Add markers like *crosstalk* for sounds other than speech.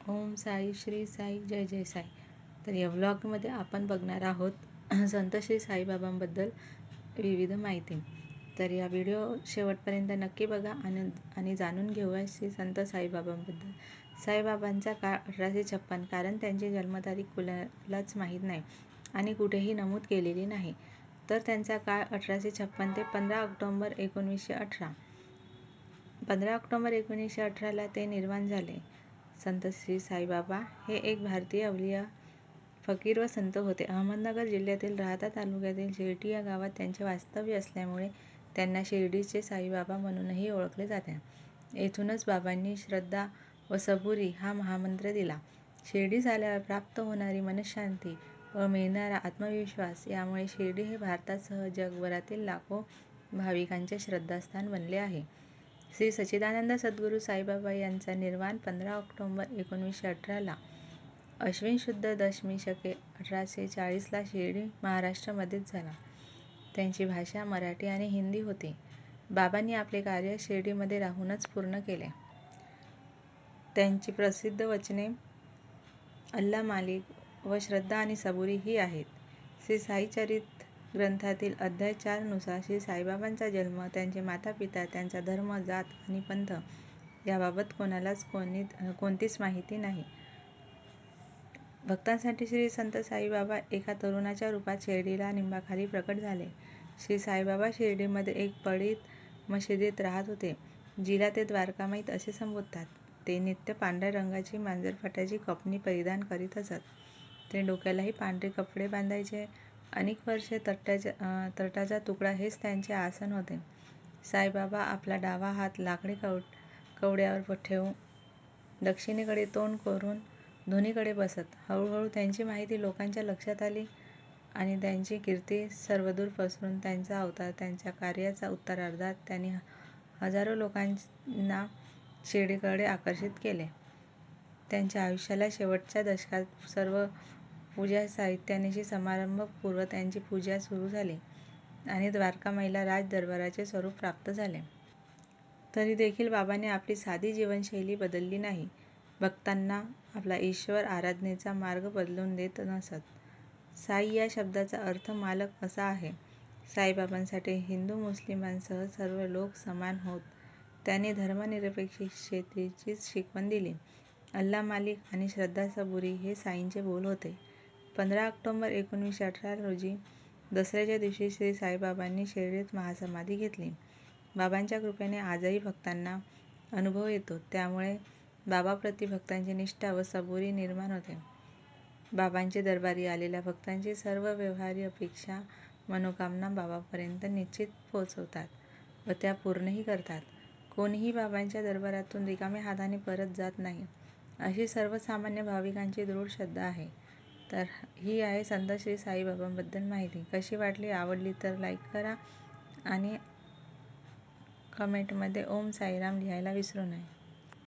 ओम साई श्री साई जय जय साई. तर या व्लॉगमध्ये आपण बघणार आहोत *clears throat* संत श्री साईबाबांबद्दल विविध माहिती. तर या व्हिडिओ शेवटपर्यंत नक्की बघा आणि आणि जाणून घेऊया श्री संत साईबाबांबद्दल साईबाबांचा काळ अठराशे छप्पन कारण त्यांची जन्मतारीख कुणालाच माहीत नाही आणि कुठेही नमूद केलेली नाही. तर त्यांचा काळ अठराशे छप्पन ते पंधरा ऑक्टोंबर एकोणीसशे अठरा. पंधरा ऑक्टोंबर एकोणीसशे अठराला ते निर्माण झाले. संत श्री साईबाबा हे एक भारतीय अवलिया फकीर व संत होते. अहमदनगर जिल्ह्यातील राहाता तालुक्यातील शेळटी या गावात त्यांचे वास्तव्य असल्यामुळे त्यांना शिर्डीचे साईबाबा म्हणूनही ओळखले जाते. येथूनच बाबांनी श्रद्धा व सबुरी हा महामंत्र दिला. शिर्डी झाल्यावर प्राप्त होणारी मनःशांती व मिळणारा आत्मविश्वास यामुळे शिर्डी हे भारतासह जगभरातील लाखो भाविकांचे श्रद्धास्थान बनले आहे. श्री सच्चिदानंद सद्गुरू साईबाबा यांचा निर्वाण पंधरा ऑक्टोंबर एकोणीसशे अठराला अश्विन शुद्ध दशमी शके अठराशे चाळीसला शिर्डी महाराष्ट्रामध्येच झाला. त्यांची भाषा मराठी आणि हिंदी होती. बाबांनी आपले कार्य शिर्डीमध्ये राहूनच पूर्ण केले. त्यांची प्रसिद्ध वचने अल्ला मालिक व श्रद्धा आणि सबुरी ही आहेत. श्री साईचरित ग्रंथातील अध्याय चारनुसार श्री साईबाबांचा जन्म, त्यांचे माता-पिता, त्यांचा धर्म, जात आणि पंथ याबाबत कोणालाच कोणतीच माहिती नाही. भक्तांसाठी श्री संत साईबाबा एका तरुणाच्या रूपात शिर्डीला लिंबाखाली प्रकट झाले. श्री साईबाबा शिर्डीमध्ये एक पडीत मशिदीत राहत होते, जिला ते द्वारकामाई असे संबोधतात. ते नित्य पांढऱ्या रंगाची मांजरफाटाची कपणी परिधान करीत असत. ते डोक्यालाही पांढरे कपडे बांधायचे. अनेक वर्षे तटाचा तुकडा हेच त्यांचे आसन होते. साईबाबा आपला डावा हात लाकडी कव कवड्यावर ठेवून दक्षिणेकडे तोंड करून धोनीकडे बसत. हळूहळू त्यांची माहिती लोकांच्या लक्षात आली आणि त्यांची कीर्ती सर्वदूर पसरून त्यांचा अवतार, त्यांच्या कार्याच्या उत्तरार्धात त्यांनी हजारो लोकांना शिर्डीकडे आकर्षित केले. त्यांच्या आयुष्याला शेवटच्या दशकात सर्व पूजा साहित्यानिशी समारंभपूर्वक त्यांची पूजा सुरू झाली आणि द्वारकामाईला राज दरबाराचे स्वरूप प्राप्त झाले. तरी देखील बाबांनी आपली साधी जीवनशैली बदलली नाही. भक्तांना आपला ईश्वर आराधनेचा मार्ग बदलून देत नसत. साई या शब्दाचा अर्थ मालक असा आहे. साईबाबांसाठी हिंदू मुस्लिमांसह सर्व लोक समान होत. त्यांनी धर्मनिरपेक्षतेचीच शिकवण दिली. अल्ला मालिक आणि श्रद्धा सबुरी हे साईंचे बोल होते. पंधरा ऑक्टोबर एकोणीसशे अठरा रोजी दसऱ्याच्या दिवशी श्री साईबाबांनी शिर्डीत महासमाधी घेतली. बाबांच्या कृपेने आजही भक्तांना अनुभव येतो त्यामुळे बाबांप्रती भक्तांची निष्ठा व सबुरी निर्माण होते. बाबांचे दरबारी आलेल्या भक्तांची सर्व व्यवहारी अपेक्षा, मनोकामना बाबांपर्यंत निश्चित पोहोचवतात व त्या पूर्णही करतात. कोणीही बाबांच्या दरबारातून रिकाम्या हाताने परत जात नाही, अशी सर्वसामान्य भाविकांची दृढ श्रद्धा आहे. तर ही आहे संत श्री साईबाबांबद्दल माहिती. कशी वाटली? आवडली तर लाईक करा आणि कमेंटमध्ये ओम साईराम लिहायला विसरू नये.